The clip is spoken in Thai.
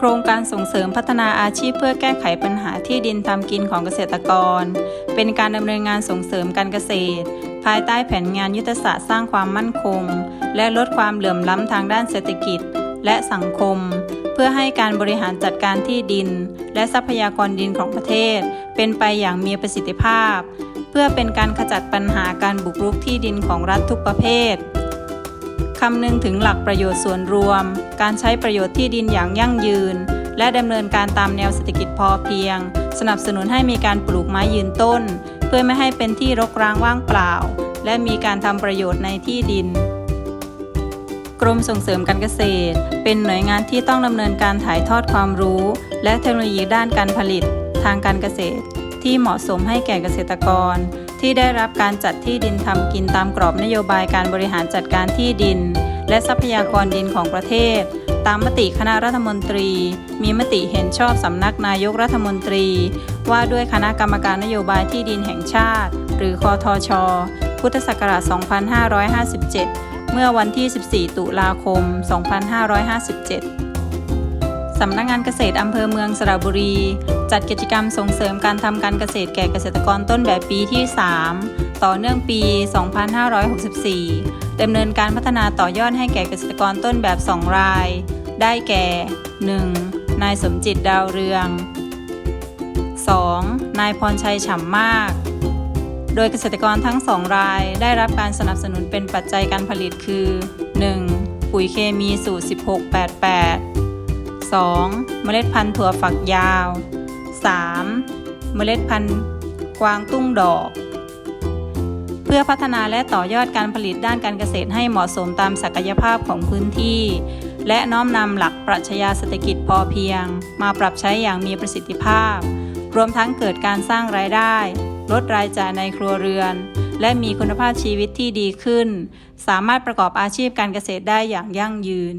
โครงการส่งเสริมพัฒนาอาชีพเพื่อแก้ไขปัญหาที่ดินทำกินของเกษตรกร เป็นการดำเนินงานส่งเสริมการเกษตร ภายใต้แผนงานยุทธศาสตร์สร้างความมั่นคง และลดความเหลื่อมล้ำทางด้านเศรษฐกิจ และสังคม เพื่อให้การบริหารจัดการที่ดิน และทรัพยากรดินของประเทศ เป็นไปอย่างมีประสิทธิภาพ เพื่อเป็นการขจัดปัญหาการบุกรุกที่ดินของรัฐทุกประเภท คำนึงถึงหลักประโยชน์ส่วนรวม การใช้ประโยชน์ที่ดินอย่างยั่งยืน และดำเนินการตามแนวเศรษฐกิจพอเพียง สนับสนุนให้มีการปลูกไม้ยืนต้น เพื่อไม่ให้เป็นที่รกร้างว่างเปล่า และมีการทำประโยชน์ในที่ดิน กรมส่งเสริมการเกษตร เป็นหน่วยงานที่ต้องดำเนินการถ่ายทอดความรู้ และเทคโนโลยีด้านการผลิต ทางการเกษตร ที่เหมาะสมให้แก่เกษตรกร ที่ได้รับการจัดที่ดินทำกินตามกรอบนโยบายการบริหารจัดการที่ดิน และทรัพยากรดินของประเทศ ตามมติคณะรัฐมนตรี มีมติเห็นชอบสำนักนายกรัฐมนตรี ว่าด้วยคณะกรรมการนโยบายที่ดินแห่งชาติ หรือคอทชพุทธศักราช 2557 เมื่อวันที่ 14 ตุลาคม 2557 สำนักงานเกษตรอำเภอเมืองสระบุรี จัดกิจกรรมส่งเสริมการทำการเกษตรแก่เกษตรกรต้นแบบปีที่ 3 ต่อเนื่องปี 2564ดำเนินการพัฒนาต่อยอดให้แก่เกษตรกรต้นแบบ 2 ราย ได้แก่ 1. นายสมจิตดาวเรือง 2. นายพรชัยฉ่ำมาก โดยเกษตรกรทั้งสองรายได้รับการสนับสนุนเป็นปัจจัยการผลิตคือ 1. ปุ๋ยเคมีสูตร 1688 2. เมล็ดพันธุ์ถั่วฝักยาว 3. เมล็ดพันธุ์กวางตุ้งดอก เพื่อพัฒนาและต่อยอดการผลิตด้านการเกษตรให้เหมาะสมตามศักยภาพของพื้นที่ และน้อมนำหลักปรัชญาเศรษฐกิจพอเพียง มาปรับใช้อย่างมีประสิทธิภาพ รวมทั้งเกิดการสร้างรายได้ ลดรายจ่ายในครัวเรือน และมีคุณภาพชีวิตที่ดีขึ้น สามารถประกอบอาชีพการเกษตรได้อย่างยั่งยืน